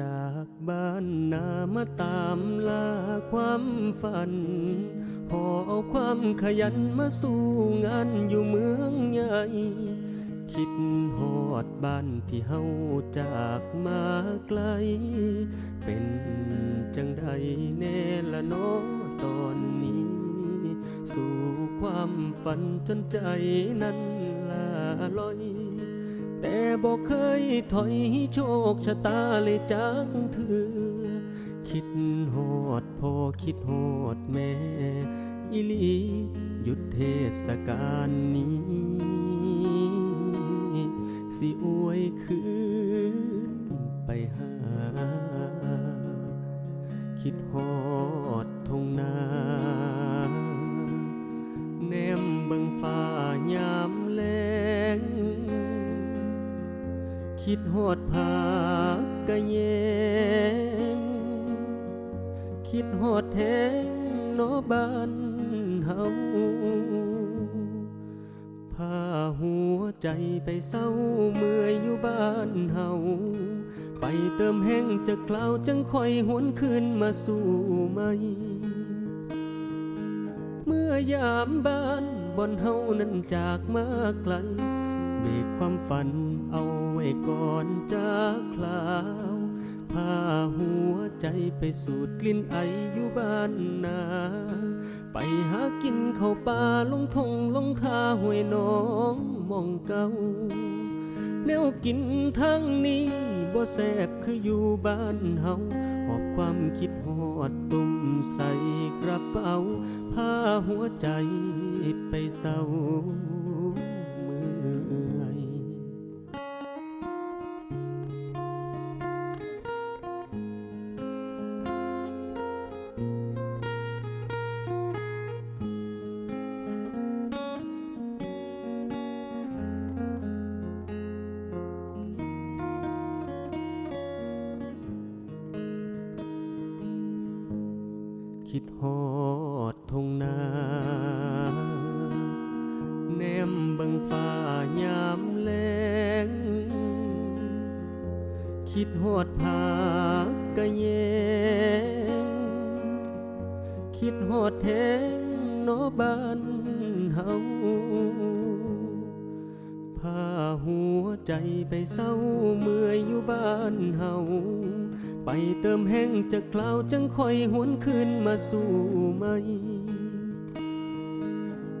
จากบ้านนามาตามล่าความฝัน พอเอาความขยันมาสู้งานอยู่เมืองใหญ่ คิดหอดบ้านที่เฮาจากมาไกล เป็นจังใดแน่ละน้องตอนนี้ สู่ความฝันจนใจนั้นลาลอย บอกเคยถอยโชคชะตาเลยจักเถือคิดหอดพ่อคิดหอดแม่อิลีหยุดเทศกาลนี้ สิอวยคืนไปหา คิดหอดทงนา คิดหอดผากกะแยงคิดหอดแทงเนอบ้านเฮาพาหัวใจไปเศร้าเมื่อยอยู่บ้านเฮาไปเติมแห้งจากคลาวจังคอยหวนคืนมาสู่ไหม เมื่อยามบ้านบอนเฮานั้นจากมาไกล เบรกความฝันเอาไว้ก่อนจากคลาวพาหัวใจไปสูดกลิ่นไออยู่บ้านนา ไปหากินข้าวปลาลงทงลงทาห้วยน้องมองเก่าแนวกินทางนี้บ่แซบคืออยู่บ้านเฮาหอบความคิดหอดตุ่มใส่กระเป๋าพาหัวใจไปเศร้า คิดหอดทงนาแนมเบิงฟ้ายามแลง คิดหอดผากะแยง คิดหอดแทงเนอบ้านเฮาพาหัวใจไปเศร้าเมื่อยอยู่บ้านเฮา ไปเติมแห้งจากคลาวจังคอยหวนคืนมาสู่ไหม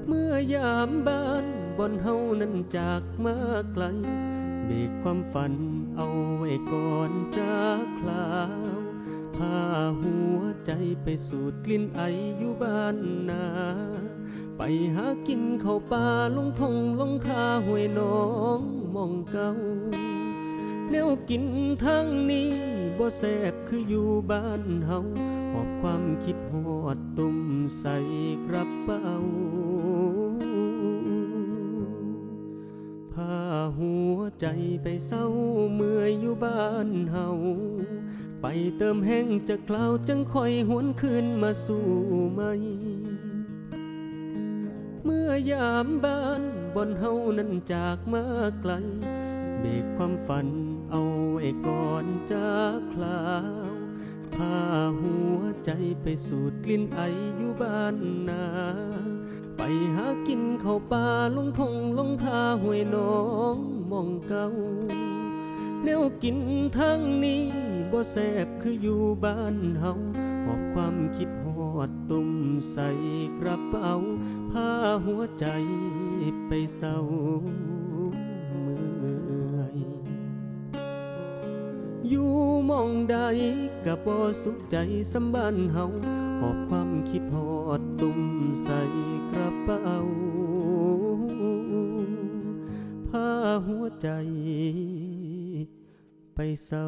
เมื่อยามบ้านบอนเฮานั้นจากมาไกลเบกความฝันเอาไว้ก่อนจากคลาวพาหัวใจไปสูดกลิ่นไออยู่บ้านนาไปหากินข้าวปลาลงทงลงทาห้วยน้องมองเก่า แนวกินทางนี้บ่แซบคืออยู่บ้านเฮาหอบความคิดหอดตุ่มใส่กระเป๋าพาหัวใจไปเศร้าเมื่อยอยู่บ้านเฮาไปเติมแห้งจากคลาวจังคอยหวนคืนมาสู่ไหม เมื่อยามบ้านบนเฮานั้นจากมาไกล เบกความฝัน เอาไว้ก่อนจากคลาวพาหัวใจไปสูดกลิ่นไออยู่บ้านนา ไปหากินข้าวปลาลงทงลงทาห้วยน้องมองเก่าแนวกินทางนี้บ่แซบคืออยู่บ้านเฮาหอบความคิดหอดตุ่มใส่กระเป๋าพาหัวใจไปเศร้า อยู่มองใดก็บ่สุขใจสำบ้านเฮาหอบความคิดหอดตุ่มใส่กระเป๋าพาหัวใจไปเศร้า